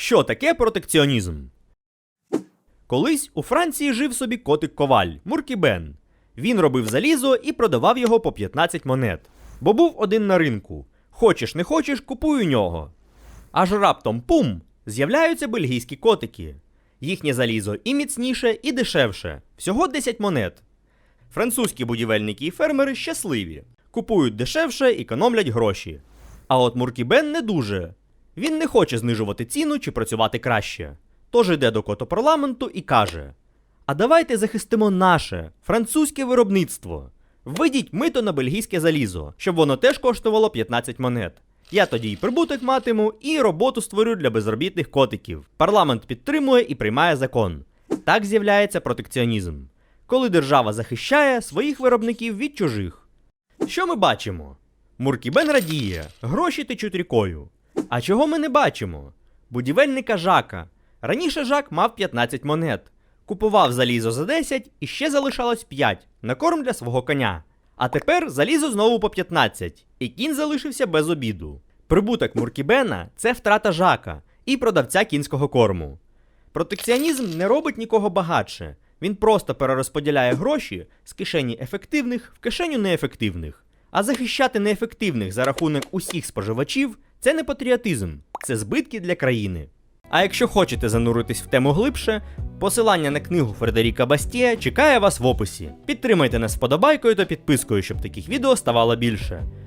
Що таке протекціонізм? Колись у Франції жив собі котик коваль Муркі Бен. Він робив залізо і продавав його по 15 монет. Бо був один на ринку. Хочеш не хочеш, купуй у нього. Аж раптом пум! З'являються бельгійські котики. Їхнє залізо і міцніше, і дешевше. Всього 10 монет. Французькі будівельники і фермери щасливі. Купують дешевше, економлять гроші. А от Муркі Бен не дуже. Він не хоче знижувати ціну чи працювати краще. Тож йде до котопарламенту і каже: А давайте захистимо наше французьке виробництво. Введіть мито на бельгійське залізо, щоб воно теж коштувало 15 монет. Я тоді і прибуток матиму, і роботу створю для безробітних котиків. Парламент підтримує і приймає закон. Так з'являється протекціонізм, коли держава захищає своїх виробників від чужих. Що ми бачимо? Муркібен радіє, гроші течуть рікою. А чого ми не бачимо? Будівельника Жака. Раніше Жак мав 15 монет. Купував залізо за 10 і ще залишалось 5 на корм для свого коня. А тепер залізо знову по 15, і кінь залишився без обіду. Прибуток Муркібена це втрата Жака і продавця кінського корму. Протекціонізм не робить нікого багатше. Він просто перерозподіляє гроші з кишені ефективних в кишеню неефективних. А захищати неефективних за рахунок усіх споживачів це не патріотизм, це збитки для країни. А якщо хочете зануритись в тему глибше, посилання на книгу Фредеріка Бастія чекає вас в описі. Підтримайте нас вподобайкою та підпискою, щоб таких відео ставало більше.